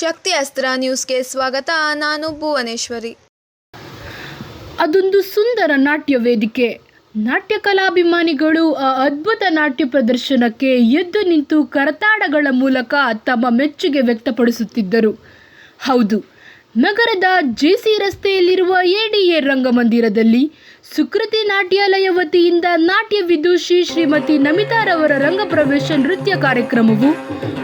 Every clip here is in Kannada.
ಶಕ್ತಿ ಅಸ್ತ್ರ ನ್ಯೂಸ್ಗೆ ಸ್ವಾಗತ. ನಾನು ಭುವನೇಶ್ವರಿ. ಅದೊಂದು ಸುಂದರ ನಾಟ್ಯ ವೇದಿಕೆ. ನಾಟ್ಯ ಕಲಾಭಿಮಾನಿಗಳು ಆ ಅದ್ಭುತ ನಾಟ್ಯ ಪ್ರದರ್ಶನಕ್ಕೆ ಎದ್ದು ನಿಂತು ಕರತಾಡಗಳ ಮೂಲಕ ತಮ್ಮ ಮೆಚ್ಚುಗೆ ವ್ಯಕ್ತಪಡಿಸುತ್ತಿದ್ದರು. ಹೌದು ನಗರದ ಜೆಸಿ ರಸ್ತೆಯಲ್ಲಿರುವ ಎಡಿಎ ರಂಗಮಂದಿರದಲ್ಲಿ ಸುಕೃತಿ ನಾಟ್ಯಾಲಯ ವತಿಯಿಂದ ನಾಟ್ಯ ವಿದುಷಿ ಶ್ರೀಮತಿ ನಮಿತಾ ನಮಿತಾರವರ ರಂಗಪ್ರವೇಶ ನೃತ್ಯ ಕಾರ್ಯಕ್ರಮವು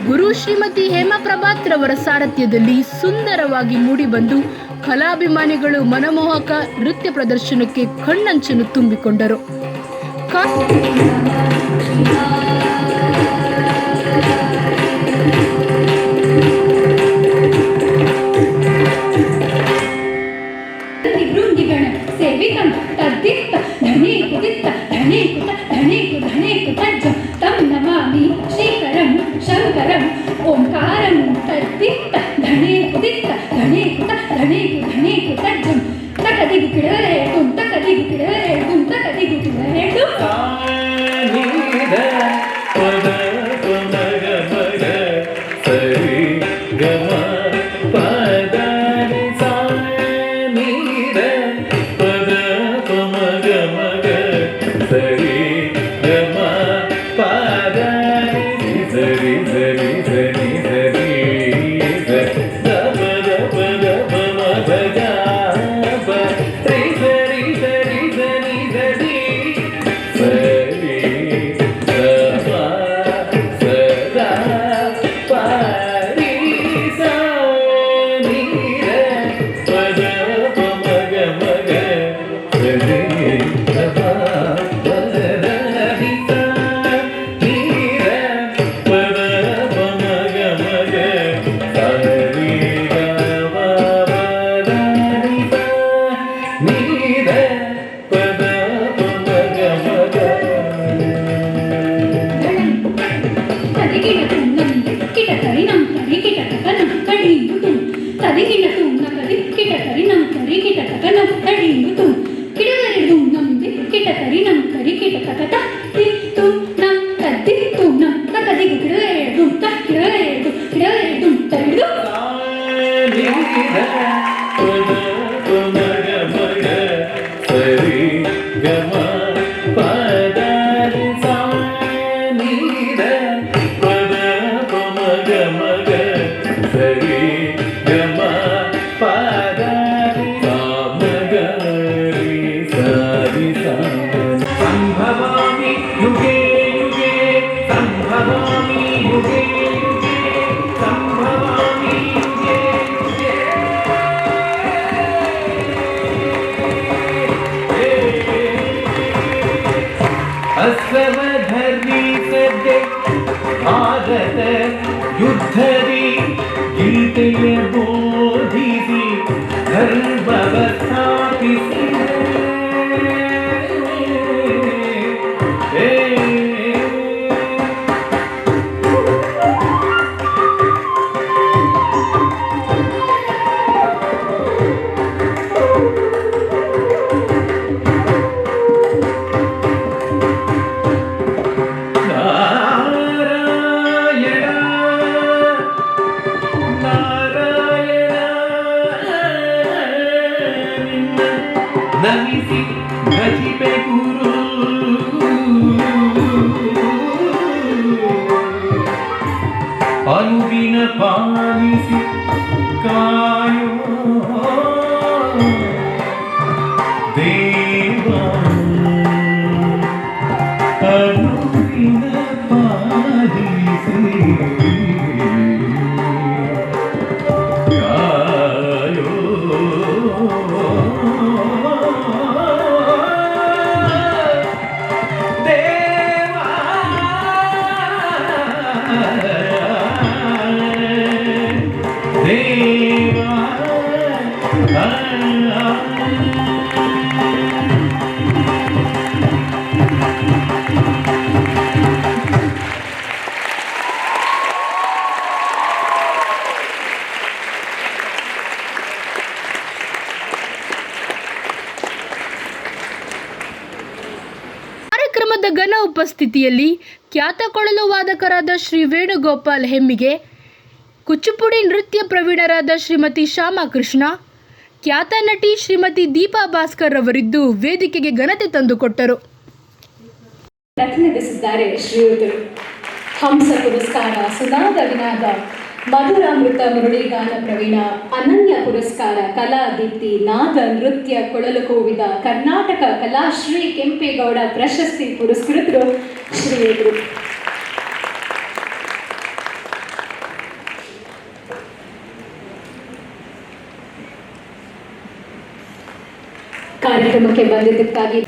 ಗುರು ಶ್ರೀಮತಿ ಹೇಮಪ್ರಭಾತ್ರವರ ಸಾರಥ್ಯದಲ್ಲಿ ಸುಂದರವಾಗಿ ಮೂಡಿಬಂದು ಕಲಾಭಿಮಾನಿಗಳು ಮನಮೋಹಕ ನೃತ್ಯ ಪ್ರದರ್ಶನಕ್ಕೆ ಕಣ್ಣಂಚನ್ನು ತುಂಬಿಕೊಂಡರು. Thank you. भजिबे गुरु अनुदिन पालिसि कायो देवा अनुदिन पालिसि Oh, oh, oh. ಉಪಸ್ಥಿತಿಯಲ್ಲಿ ಖ್ಯಾತ ಕೊಳಲು ವಾದಕರಾದ ಶ್ರೀ ವೇಣುಗೋಪಾಲ್ ಹೆಮ್ಮಿಗೆ ಕುಚ್ಚುಪುಡಿ ನೃತ್ಯ ಪ್ರವೀಣರಾದ ಶ್ರೀಮತಿ ಶ್ಯಾಮಕೃಷ್ಣ ಖ್ಯಾತ ನಟಿ ಶ್ರೀಮತಿ ದೀಪಾ ಭಾಸ್ಕರ್ ಅವರಿದ್ದು ವೇದಿಕೆಗೆ ಘನತೆ ತಂದುಕೊಟ್ಟರು. ಹಂಸ ಪುರಸ್ಕಾರ ಸುಧಾ ವಿನಾದ ಮಧುರಾಮೃತ ಮುರಳಿಗಾನ ಪ್ರವೀಣ, ಅನನ್ಯ ಪುರಸ್ಕಾರ, ಕಲಾ ದೀಪ್ತಿ, ನಾದ ನೃತ್ಯ, ಕೊಳಲು ಕೋವಿದ, ಕರ್ನಾಟಕ ಕಲಾಶ್ರೀ ಕೆಂಪೇಗೌಡ ಪ್ರಶಸ್ತಿ ಪುರಸ್ಕೃತರು ಶ್ರೀಯರು ಕಾರ್ಯಕ್ರಮಕ್ಕೆ ಬಂದಿದ್ದಕ್ಕಾಗಿ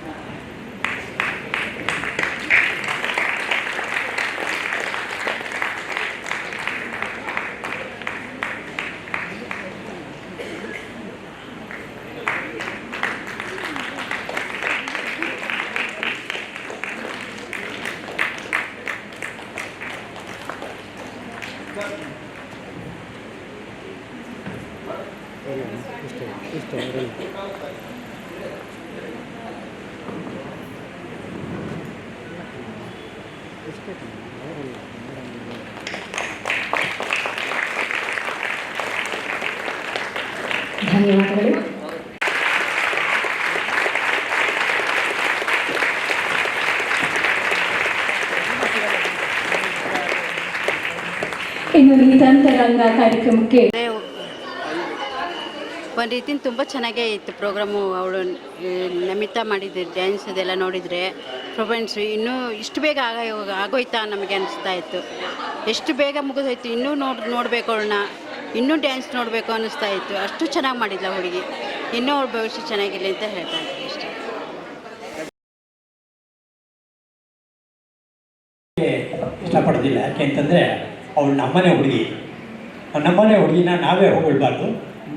ಧನ್ಯವಾದಗಳು. ಇನ್ನು ನಿರಂತರಂಗ ಕಾರ್ಯಕ್ರಮಕ್ಕೆ ಒಂದು ರೀತಿ ತುಂಬ ಚೆನ್ನಾಗೇ ಇತ್ತು ಪ್ರೋಗ್ರಾಮು ಅವಳು ನಮಿತಾ ಮಾಡಿದ್ದು ಡ್ಯಾನ್ಸ್ ಇದೆಲ್ಲ ನೋಡಿದರೆ. ಪ್ರೊಫೆನ್ಸು ಇನ್ನೂ ಇಷ್ಟು ಬೇಗ ಆಗ ಆಗೋಯ್ತಾ ನಮಗೆ ಅನಿಸ್ತಾ ಇತ್ತು. ಎಷ್ಟು ಬೇಗ ಮುಗಿದೋಯ್ತು, ಇನ್ನೂ ನೋಡ್ ನೋಡಬೇಕು ಅವಳನ್ನ. ಇನ್ನೂ ಡ್ಯಾನ್ಸ್ ನೋಡಬೇಕು ಅನ್ನಿಸ್ತಾ ಇತ್ತು. ಅಷ್ಟು ಚೆನ್ನಾಗಿ ಮಾಡಿದ್ಲ ಹುಡುಗಿ. ಇನ್ನೂ ಅವಳ ಭವಿಷ್ಯ ಚೆನ್ನಾಗಿರಲಿ ಅಂತ ಹೇಳ್ತಾ ಇದ್ದೀನಿ ಅಷ್ಟೇ. ಇಷ್ಟಪಡೋದಿಲ್ಲ. ಯಾಕೆಂತಂದರೆ ಅವಳು ನಮ್ಮನೆ ಹುಡುಗಿ. ನಮ್ಮನೆ ಹುಡುಗಿನ ನಾವೇ ಹೋಗ್ಬಿಡ್ಬಾರ್ದು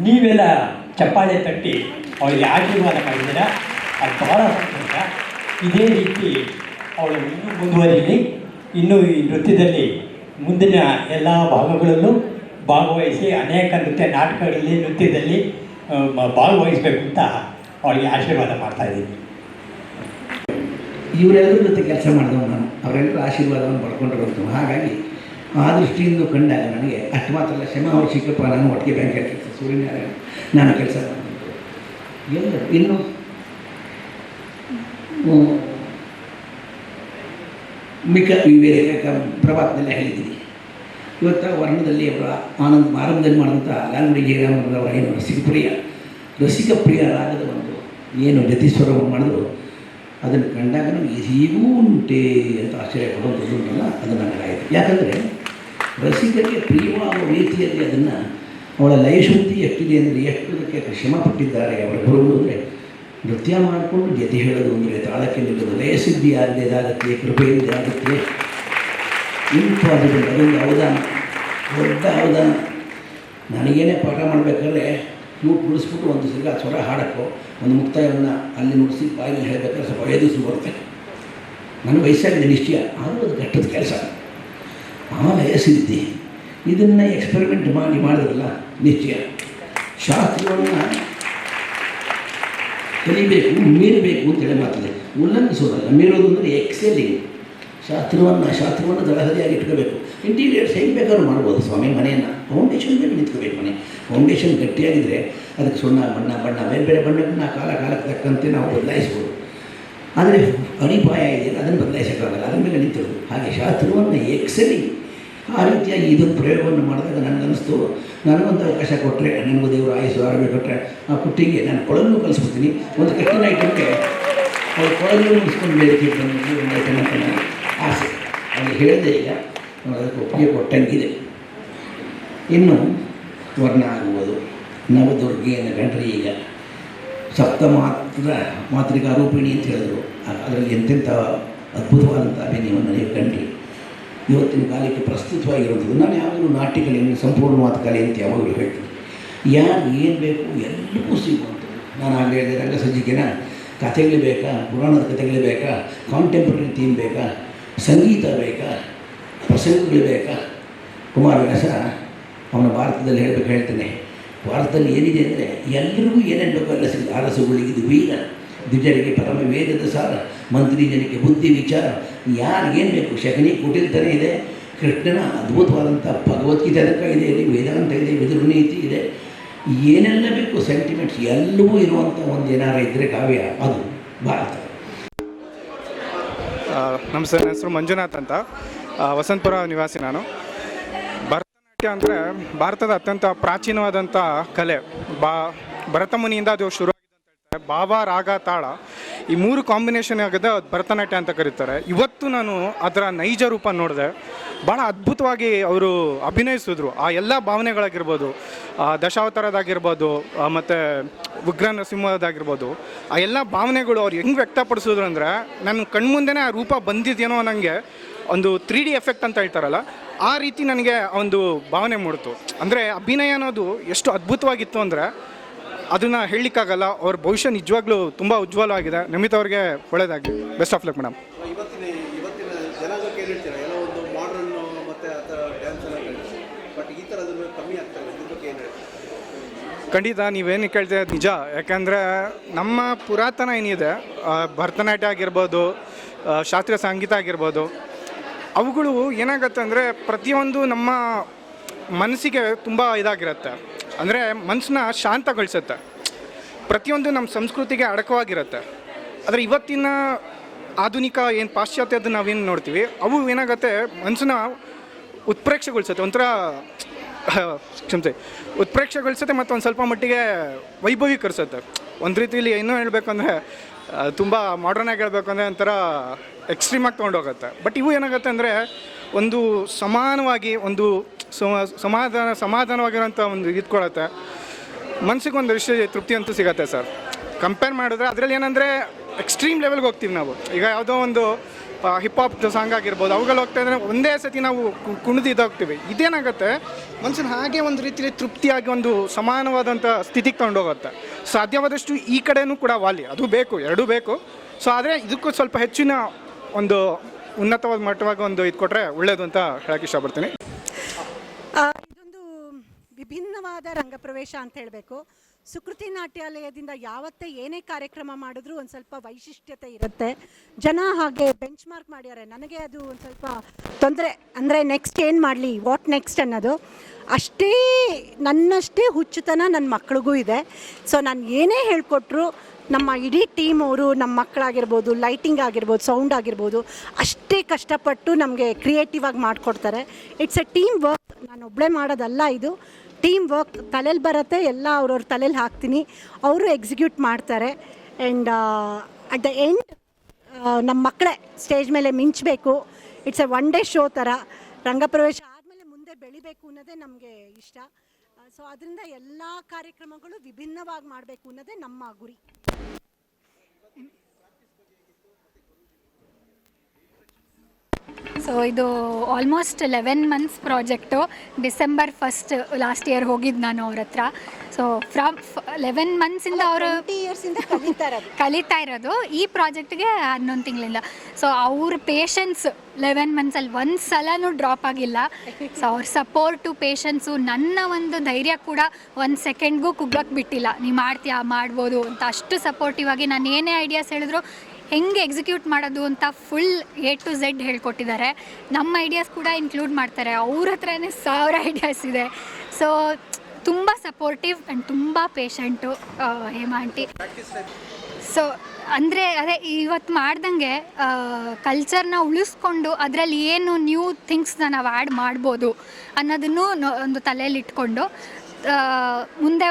ನೀವೆಲ್ಲ ಚಪ್ಪಾಳೆ ತಟ್ಟಿ ಅವಳಿಗೆ ಆಶೀರ್ವಾದ ಮಾಡಿದ್ದೀರಾ? ಅದು ಬಹಳ ಸಂತೋಷ ಇದೇ ರೀತಿ ಅವಳು ಇನ್ನೂ ಮುಂದುವರಿಲಿ ಇನ್ನೂ ಈ ನೃತ್ಯದಲ್ಲಿ ಮುಂದಿನ ಎಲ್ಲ ಭಾಗಗಳಲ್ಲೂ ಭಾಗವಹಿಸಿ ಅನೇಕ ನೃತ್ಯ ನಾಟಕಗಳಲ್ಲಿ ನೃತ್ಯದಲ್ಲಿ ಭಾಗವಹಿಸಬೇಕು ಅಂತ ಅವಳಿಗೆ ಆಶೀರ್ವಾದ ಮಾಡ್ತಾ ಇದ್ದೀನಿ. ಇವರೆಲ್ಲರೂ ಜೊತೆ ಕೆಲಸ ಮಾಡಿದವ ನಾನು. ಅವರೆಲ್ಲರೂ ಆಶೀರ್ವಾದವನ್ನು ಪಡ್ಕೊಂಡಿರೋದು ಹಾಗಾಗಿ ಆ ದೃಷ್ಟಿಯಿಂದ ಕಂಡಾಗ ನನಗೆ ಅಷ್ಟು ಮಾತ್ರ ಅಲ್ಲ, ಶ್ರಮ ಅವರು ಚಿಕ್ಕಪ್ಪ ನಾನು ಒಟ್ಟಿಗೆ ಬ್ಯಾಂಕ್ ಕೆಲಸ ಸೂರ್ಯನಾರಾಯಣ, ನಾನು ಕೆಲಸ ಮಾಡಿದ್ದೆ ಎಲ್ಲ ಇನ್ನು ಮಿಕ್ಕ ವಿವೇಕ ಪ್ರಭಾತದಲ್ಲೇ ಹೇಳಿದ್ದೀನಿ. ಇವತ್ತು ವರ್ಣದಲ್ಲಿ ಅವರ ಆನಂದ ಆರಂಭದಲ್ಲಿ ಮಾಡಿದಂಥ ಲಾಲ್ಗುಡಿ ಜಯರಾಮರವರ ಏನು ರಸಿಕ ಪ್ರಿಯ ರಸಿಕ ಪ್ರಿಯ ರಾಗದ ಒಂದು ಏನು ಜತಿಸ್ವರವನ್ನು ಮಾಡಿದ್ರು, ಅದನ್ನು ಕಂಡಾಗ ನನಗೆ ಹೀಗೂ ಉಂಟೆ ಅಂತ ಆಶ್ಚರ್ಯ ಕೊಡುವಂಥದ್ದು ಉಂಟಲ್ಲ, ಅದು ನನಗಾಯಿತು ಯಾಕಂದರೆ ರಸಿಕರಿಗೆ ಪ್ರಿಯವಾಗುವ ರೀತಿಯಲ್ಲಿ ಅದನ್ನು ಅವಳ ಲಯಶುದ್ಧಿ ಎಷ್ಟಿದೆ ಅಂದರೆ ಎಷ್ಟು ಅದಕ್ಕೆ ಶ್ರಮ ಪಟ್ಟಿದ್ದಾರೆ ಅವರ ಗುರುಗಳು ಅಂದರೆ ನೃತ್ಯ ಮಾಡಿಕೊಂಡು ಗತಿ ಹೇಳೋದು ಅಂದರೆ ತಾಳಕ್ಕೆ ನಿಲ್ಲೋದು ಲಯಸಿದ್ಧಿ ಆಗದೇದಾಗತ್ತೆ ಕೃಪೆಯಿಂದ ಆಗುತ್ತೆ. ಇಂಪಾಸಿಬಲ್ ಅದೊಂದು ಅವಧಾನ, ದೊಡ್ಡ ಅವಧಾನ. ನನಗೇನೆ ಪಾಠ ಮಾಡಬೇಕಾದ್ರೆ ಕ್ಯೂಟ್ ಬಿಡಿಸ್ಬಿಟ್ಟು ಒಂದು ಸಿಗ ಸ್ವರ ಹಾಡಕ್ಕೋ, ಒಂದು ಮುಕ್ತಾಯವನ್ನು ಅಲ್ಲಿ ನುಡಿಸಿ ಬಾಯಲ್ಲಿ ಹೇಳಬೇಕಾದ್ರೆ ಸ್ವಲ್ಪ ವೇದಿಸು ಬರುತ್ತೆ. ನನ್ನ ವಯಸ್ಸಾಗಿದೆ ನಿಶ್ಚಯ, ಆದರೂ ಅದು ಕಟ್ಟದ ಕೆಲಸ. ಆಮೇಲೆ ಸಿದ್ಧಿ. ಇದನ್ನು ಎಕ್ಸ್ಪೆರಿಮೆಂಟ್ ಮಾಡಿ ಮಾಡಿದ್ರಲ್ಲ, ನಿಶ್ಚಯ. ಶಾಸ್ತ್ರವನ್ನು ಕಲಿಬೇಕು, ಮೀರಬೇಕು ಅಂತೇಳಿ ಮಾತಿದೆ ಉಲ್ಲಂಘಿಸೋದಲ್ಲ, ಮೀರೋದು ಅಂದರೆ ಎಕ್ಸೆಲಿಂಗ್ ಶಾಸ್ತ್ರವನ್ನು ಶಾಸ್ತ್ರವನ್ನು ದಳಹದಿಯಾಗಿ ಇಟ್ಕೋಬೇಕು. ಇಂಟೀರಿಯರ್ಸ್ ಹೆಂಗೆ ಬೇಕಾದ್ರೂ ಮಾಡ್ಬೋದು ಸ್ವಾಮಿ ಮನೆಯನ್ನು. ಫೌಂಡೇಶನ್ ಮೇಲೆ ನಿಂತ್ಕೋಬೇಕು ಮನೆ. ಫೌಂಡೇಶನ್ ಗಟ್ಟಿಯಾಗಿದ್ದರೆ ಅದಕ್ಕೆ ಸುಣ್ಣ, ಬಣ್ಣ ಬಣ್ಣ, ಬೇರೆ ಬೇರೆ ಬಣ್ಣಗಳನ್ನ ಕಾಲ, ಕಾಲಕ್ಕೆ ತಕ್ಕಂತೆ ನಾವು ಬದಲಾಯಿಸ್ಬೋದು. ಆದರೆ ಅಡಿಪಾಯ ಇದೆಯಲ್ಲ, ಅದನ್ನು ಬದಲಾಯಿಸೋಕ್ಕಾಗಲ್ಲ, ಅದರ ಮೇಲೆ ನಿಂತಿರೋದು ಹಾಗೆ ಶಾಸ್ತ್ರವನ್ನು ಎಕ್ಸೆಲಿಂಗ್ ಆ ರೀತಿಯಾಗಿ ಇದೊಂದು ಪ್ರಯೋಗವನ್ನು ಮಾಡಿದಾಗ ನನಗನ್ನಿಸ್ತು ನನಗೊಂದು ಅವಕಾಶ ಕೊಟ್ಟರೆ ನನಗೂ ದೇವರು ಆಯಸ್ಸು, ಆರೋಗ್ಯ ಕೊಟ್ಟರೆ ಆ ಪುಟ್ಟಿಗೆ ನಾನು ಕೊಳಲು ಕಲಿಸ್ಬಿಡ್ತೀನಿ. ಒಂದು ಕಟ್ಟಿನ ಐಟಮ್ಗೆ ಅವ್ರು ಕೊಳಲು ಮುಗಿಸ್ಕೊಂಡು ಒಂದು ಐಟಮ್ ಅಂತ ಆಸೆ. ಅವನು ಹೇಳಿದೆ ಈಗ ಅದಕ್ಕೆ ಒಪ್ಪಿಗೆ ಕೊಟ್ಟಂಗಿದೆ. ಇನ್ನು ವರ್ಣ ಆಗುವುದು. ನವದುರ್ಗೆಯನ್ನು ಕಂಡ್ರೆ ಈಗ. ಸಪ್ತ ಮಾತ್ರ ಮಾತೃಕಾ ಅಂತ ಹೇಳಿದ್ರು. ಅದರಲ್ಲಿ ಎಂತೆಂಥ ಅದ್ಭುತವಾದಂಥ ಅಭಿನಯವನ್ನು ನೀವು ಕಂಡ್ರಿ. ಇವತ್ತಿನ ಕಾಲಕ್ಕೆ ಪ್ರಸ್ತುತವಾಗಿರುವಂಥದ್ದು. ನಾನು ಯಾವಾಗಲೂ ನಾಟ್ಯ ಸಂಪೂರ್ಣವಾದ ಕಲೆ ಅಂತ ಯಾವಾಗಲೂ ಹೇಳ್ತೀನಿ. ಯಾರು ಏನು ಬೇಕು ಎಲ್ಲವೂ ಸಿಗುವಂಥದ್ದು. ನಾನು ಆಗ ಹೇಳಿದೆ ರಂಗಸಜ್ಜಿಕೆನ ಕಥೆಗಳು ಬೇಕಾ, ಪುರಾಣದ ಕಥೆಗಳು ಬೇಕಾ ಕಾಂಟೆಂಪ್ರರಿ ಥೀಮ್ ಬೇಕಾ, ಸಂಗೀತ ಬೇಕಾ, ಪ್ರಸಂಗಗಳು ಬೇಕಾ? ಕುಮಾರವ್ಯಾಸ ಅವನ ಭಾರತದಲ್ಲಿ ಹೇಳಬೇಕು ಹೇಳ್ತೇನೆ. ಭಾರತದಲ್ಲಿ ಏನಿದೆ ಅಂದರೆ ಎಲ್ರಿಗೂ ಏನೇನು ಬೇಕೋ ಎಲ್ಲ ಸಿಗುತ್ತೆ. ಅರಸುಗಳಿಗೆ ಇದು ವೀರ. ದ್ವಿಜರಿಗೆ ಪರಮ ವೇದದ ಸಾರ, ಮಂತ್ರಿ ಜನಕ್ಕೆ ಬುದ್ಧಿ ವಿಚಾರ. ಯಾರಿಗೇನು ಬೇಕು? ಶಕನಿ ಕುಟಿಲ್ತನೇ ಇದೆ. ಕೃಷ್ಣನ ಅದ್ಭುತವಾದಂಥ ಭಗವದ್ಗೀತೆ ಅದಕ್ಕೆ ಇದೆ ವೇದಾಂತ ಇದೆ ವಿದುರ್ನೀತಿ ಇದೆ. ಏನೆಲ್ಲ ಬೇಕು? ಸೆಂಟಿಮೆಂಟ್ಸ್ ಎಲ್ಲವೂ ಇರುವಂಥ ಒಂದು ಏನಾರ ಇದ್ದರೆ ಕಾವ್ಯ, ಅದು. ಭಾರತ ನಮಸ್ತೆ, ನನ್ನ ಹೆಸರು ಮಂಜುನಾಥ್ ಅಂತ. ವಸಂತಪುರ ನಿವಾಸಿ ನಾನು. ಭರತನಾಟ್ಯ ಅಂದರೆ ಭಾರತದ ಅತ್ಯಂತ ಪ್ರಾಚೀನವಾದಂಥ ಕಲೆ. ಬಾ, ಭರತ ಮುನಿಯಿಂದ ಅದು ಹೇಳ್ತಾರೆ ಭಾವ, ರಾಗ, ತಾಳ ಈ ಮೂರು ಕಾಂಬಿನೇಷನ್ ಆಗದ ಭರತನಾಟ್ಯ ಅಂತ ಕರೀತಾರೆ. ಇವತ್ತು ನಾನು ಅದರ ನೈಜ ರೂಪ ನೋಡಿದೆ. ಭಾಳ ಅದ್ಭುತವಾಗಿ ಅವರು ಅಭಿನಯಿಸಿದ್ರು. ಆ ಎಲ್ಲ ಭಾವನೆಗಳಾಗಿರ್ಬೋದು ದಶಾವತಾರದಾಗಿರ್ಬೋದು ಮತ್ತು ಉಗ್ರ ನರಸಿಂಹದಾಗಿರ್ಬೋದು, ಆ ಎಲ್ಲ ಭಾವನೆಗಳು ಅವ್ರು ಹೆಂಗೆ ವ್ಯಕ್ತಪಡಿಸಿದ್ರು ಅಂದರೆ ನನ್ನ ಕಣ್ಮುಂದೆನೇ ಆ ರೂಪ ಬಂದಿದ್ದೇನೋ ನನಗೆ ಒಂದು ತ್ರೀ ಡಿ ಎಫೆಕ್ಟ್ ಅಂತ ಹೇಳ್ತಾರಲ್ಲ, ಆ ರೀತಿ ನನಗೆ ಒಂದು ಭಾವನೆ ಮೂಡಿತು. ಅಂದರೆ ಅಭಿನಯ ಅನ್ನೋದು ಎಷ್ಟು ಅದ್ಭುತವಾಗಿತ್ತು ಅಂದರೆ ಅದನ್ನು ಹೇಳಲಿಕ್ಕಾಗಲ್ಲ. ಅವ್ರ ಭವಿಷ್ಯ ನಿಜವಾಗ್ಲೂ ತುಂಬ ಉಜ್ವಲವಾಗಿದೆ ನಮಿತ್ ಅವ್ರಿಗೆ ಒಳ್ಳೇದಾಗಲಿ. ಬೆಸ್ಟ್ ಆಫ್ ಲಕ್ ಮೇಡಮ್ ಇವತ್ತಿನ ಇವತ್ತಿನ ಜನಾಂಗಕ್ಕೆ ಏನು ಹೇಳ್ತೀರಾ? ಎಲ್ಲ ಒಂದು ಮಾಡ್ರನ್ ಮತ್ತು ಆ ಥರ ಡ್ಯಾನ್ಸ್ ಎಲ್ಲ ಹೇಳ್ತೀವಿ ಬಟ್ ಈ ಥರದ್ದು ಕಮ್ಮಿ ಆಗ್ತಾ ಇದೆ. ಬಗ್ಗೆ ಏನು ಹೇಳ್ತೀರಾ? ಖಂಡಿತ ನೀವೇನು ಕೇಳ್ತೀರ ನಿಜ. ಯಾಕಂದರೆ ನಮ್ಮ ಪುರಾತನ ಏನಿದೆ ಭರತನಾಟ್ಯ ಆಗಿರ್ಬೋದು ಶಾಸ್ತ್ರೀಯ ಸಂಗೀತ ಆಗಿರ್ಬೋದು ಅವುಗಳು ಏನಾಗುತ್ತೆ ಅಂದರೆ ಪ್ರತಿಯೊಂದು ನಮ್ಮ ಮನಸ್ಸಿಗೆ ತುಂಬ ಇದಾಗಿರುತ್ತೆ. ಅಂದರೆ ಮನಸ್ಸನ್ನ ಶಾಂತಗೊಳಿಸುತ್ತೆ. ಪ್ರತಿಯೊಂದು ನಮ್ಮ ಸಂಸ್ಕೃತಿಗೆ ಅಡಕವಾಗಿರುತ್ತೆ. ಆದರೆ ಇವತ್ತಿನ ಆಧುನಿಕ ಏನು ಪಾಶ್ಚಾತ್ಯದ ನಾವೇನು ನೋಡ್ತೀವಿ, ಅವು ಏನಾಗುತ್ತೆ ಮನಸ್ಸನ್ನ ಉತ್ಪ್ರೇಕ್ಷೆಗೊಳಿಸುತ್ತೆ. ಒಂಥರ, ಕ್ಷಮಿಸಿ, ಉತ್ಪ್ರೇಕ್ಷೆಗೊಳಿಸುತ್ತೆ ಮತ್ತು ಒಂದು ಸ್ವಲ್ಪ ಮಟ್ಟಿಗೆ ವೈಭವೀಕರಿಸುತ್ತೆ. ಒಂದು ರೀತಿಯಲ್ಲಿ ಏನೋ ಹೇಳಬೇಕಂದ್ರೆ ತುಂಬ ಮಾಡರ್ನಾಗಿ ಹೇಳಬೇಕು ಅಂದರೆ ಒಂಥರ ಎಕ್ಸ್ಟ್ರೀಮಾಗಿ ತೊಗೊಂಡೋಗುತ್ತೆ. ಬಟ್ ಇವು ಏನಾಗುತ್ತೆ ಅಂದರೆ, ಒಂದು ಸಮಾನವಾಗಿ ಒಂದು ಸಮ- ಸಮಾಧಾನ ಸಮಾಧಾನವಾಗಿರೋಂಥ ಒಂದು ಇದ್ಕೊಳತ್ತೆ ಮನಸ್ಸಿಗೆ ಒಂದು ವಿಷಯ ತೃಪ್ತಿ ಅಂತೂ ಸಿಗತ್ತೆ ಸರ್. ಕಂಪೇರ್ ಮಾಡಿದ್ರೆ ಅದರಲ್ಲಿ ಏನಂದರೆ ಎಕ್ಸ್ಟ್ರೀಮ್ ಲೆವೆಲ್ಗೆ ಹೋಗ್ತೀವಿ ನಾವು. ಈಗ ಯಾವುದೋ ಒಂದು ಹಿಪ್ ಹಾಪ್ ಸಾಂಗ್ ಆಗಿರ್ಬೋದು, ಅವುಗಳು ಹೋಗ್ತಾ ಇದ್ರೆ ಒಂದೇ ಸತಿ ನಾವು ಕುಣಿದು ಇದಾಗ್ತೀವಿ. ಇದೇನಾಗುತ್ತೆ ಮನ್ಸನ್ನ ಹಾಗೆ ಒಂದು ರೀತಿಯಲ್ಲಿ ತೃಪ್ತಿಯಾಗಿ ಒಂದು ಸಮಾನವಾದಂಥ ಸ್ಥಿತಿಗೆ ತಗೊಂಡೋಗುತ್ತೆ. ಸಾಧ್ಯವಾದಷ್ಟು ಈ ಕಡೆನೂ ಕೂಡ ವಾಲಿ. ಅದು ಬೇಕು, ಎರಡೂ ಬೇಕು. ಸೊ ಆದರೆ ಇದಕ್ಕೂ ಸ್ವಲ್ಪ ಹೆಚ್ಚಿನ ಒಂದು ಉನ್ನತವಾದ ಮಟ್ಟವಾಗಿ ಒಂದು ಇದು ಕೊಟ್ಟರೆ ಒಳ್ಳೆಯದು ಅಂತ ಹೇಳಕ್ಕೆ ಇಷ್ಟಪಡ್ತೀನಿ. ಇದೊಂದು ವಿಭಿನ್ನವಾದ ರಂಗಪ್ರವೇಶ ಅಂತ ಹೇಳಬೇಕು. ಸುಕೃತಿ ನಾಟ್ಯಾಲಯದಿಂದ ಯಾವತ್ತೇ ಏನೇ ಕಾರ್ಯಕ್ರಮ ಮಾಡಿದ್ರೂ ಒಂದು ಸ್ವಲ್ಪ ವೈಶಿಷ್ಟ್ಯತೆ ಇರುತ್ತೆ. ಜನ ಹಾಗೆ ಬೆಂಚ್ ಮಾರ್ಕ್ ಮಾಡ್ಯಾರೆ. ನನಗೆ ಅದು ಒಂದು ಸ್ವಲ್ಪ ತೊಂದರೆ. ಅಂದರೆ ನೆಕ್ಸ್ಟ್ ಏನು ಮಾಡಲಿ? ವಾಟ್ ನೆಕ್ಸ್ಟ್ ಅನ್ನೋದು. ಅಷ್ಟೇ, ನನ್ನಷ್ಟೇ ಹುಚ್ಚುತನ ನನ್ನ ಮಕ್ಳಿಗೂ ಇದೆ. ಸೊ ನಾನು ಏನೇ ಹೇಳಿಕೊಟ್ರು ನಮ್ಮ ಇಡೀ ಟೀಮ್ ಅವರು ನಮ್ಮ ಮಕ್ಕಳಾಗಿರ್ಬೋದು ಲೈಟಿಂಗ್ ಆಗಿರ್ಬೋದು ಸೌಂಡ್ ಆಗಿರ್ಬೋದು, ಅಷ್ಟೇ ಕಷ್ಟಪಟ್ಟು ನಮಗೆ ಕ್ರಿಯೇಟಿವ್ ಆಗಿ ಮಾಡಿಕೊಡ್ತಾರೆ. ಇಟ್ಸ್ ಎ ಟೀಮ್ ವರ್ಕ್ ನಾನು ಒಬ್ಳೆ ಮಾಡೋದಲ್ಲ ಇದು. ಟೀಮ್ ವರ್ಕ್ ತಲೆಲಿ ಬರುತ್ತೆ, ಎಲ್ಲ ಅವ್ರವ್ರ ತಲೆಯಲ್ಲಿ ಹಾಕ್ತೀನಿ. ಅವರು ಎಕ್ಸಿಕ್ಯೂಟ್ ಮಾಡ್ತಾರೆ. ಆ್ಯಂಡ್ ಅಟ್ ದ ಎಂಡ್ ನಮ್ಮ ಮಕ್ಕಳೇ ಸ್ಟೇಜ್ ಮೇಲೆ ಮಿಂಚಬೇಕು. It's a one day show ಥರ ರಂಗಪ್ರವೇಶ ಆದಮೇಲೆ ಮುಂದೆ ಬೆಳಿಬೇಕು ಅನ್ನೋದೇ ನಮಗೆ ಇಷ್ಟ. ಸೊ ಅದರಿಂದ ಎಲ್ಲ ಕಾರ್ಯಕ್ರಮಗಳು ವಿಭಿನ್ನವಾಗಿ ಮಾಡಬೇಕು ಅನ್ನೋದೇ ನಮ್ಮ ಗುರಿ. ಸೊ ಇದು almost eleven months project December first last year ಹೋಗಿದ್ದು ನಾನು ಅವ್ರ ಹತ್ರ. ಸೊ ಫ್ರಮ್ ಲೆವೆನ್ ಮಂತ್ಸಿಂದ ಅವರು ಇಯರ್ಸಿಂದ ಕಲಿತಾ ಇರೋದು. ಕಲಿತಾ ಇರೋದು. ಈ ಪ್ರಾಜೆಕ್ಟ್ಗೆ ಹನ್ನೊಂದು ತಿಂಗಳಿಂದ. ಸೊ ಅವ್ರ ಪೇಷನ್ಸ್ ಲೆವೆನ್ ಮಂತ್ಸಲ್ಲಿ ಒಂದು ಸಲನೂ ಡ್ರಾಪ್ ಆಗಿಲ್ಲ. ಸೊ ಅವ್ರ ಸಪೋರ್ಟು ಪೇಷನ್ಸು ನನ್ನ ಒಂದು ಧೈರ್ಯ ಕೂಡ ಒಂದು ಸೆಕೆಂಡ್ಗೂ ಕುಗ್ಗಕ್ಕೆ ಬಿಟ್ಟಿಲ್ಲ. ನೀವು ಮಾಡ್ತೀಯಾ? ಮಾಡ್ಬೋದು ಅಂತ ಅಷ್ಟು ಸಪೋರ್ಟಿವ್ ಆಗಿ ನಾನು ಏನೇ ಐಡಿಯಾಸ್ ಹೇಳಿದ್ರು ಹೆಂಗೆ ಎಕ್ಸಿಕ್ಯೂಟ್ ಮಾಡೋದು ಅಂತ ಫುಲ್ ಎ ಟು ಝೆಡ್ ಹೇಳ್ಕೊಟ್ಟಿದ್ದಾರೆ. ನಮ್ಮ ಐಡಿಯಾಸ್ ಕೂಡ ಇನ್ಕ್ಲೂಡ್ ಮಾಡ್ತಾರೆ. ಅವ್ರ ಹತ್ರನೇ ಸಾವಿರ ಐಡಿಯಾಸ್ ಇದೆ. ಸೊ ತುಂಬ ಸಪೋರ್ಟಿವ್ ಆ್ಯಂಡ್ ತುಂಬ ಪೇಷಂಟು ಹೇಮಾ ಆಂಟಿ. ಸೊ ಅಂದರೆ ಅದೇ ಇವತ್ತು ಮಾಡ್ದಂಗೆ ಕಲ್ಚರ್ನ ಉಳಿಸ್ಕೊಂಡು ಅದರಲ್ಲಿ ಏನು ನ್ಯೂ ಥಿಂಗ್ಸ್ನ ನಾವು ಆ್ಯಡ್ ಮಾಡ್ಬೋದು ಅನ್ನೋದನ್ನು ಒಂದು ತಲೆಯಲ್ಲಿ ಇಟ್ಕೊಂಡು ಮುಂದೆ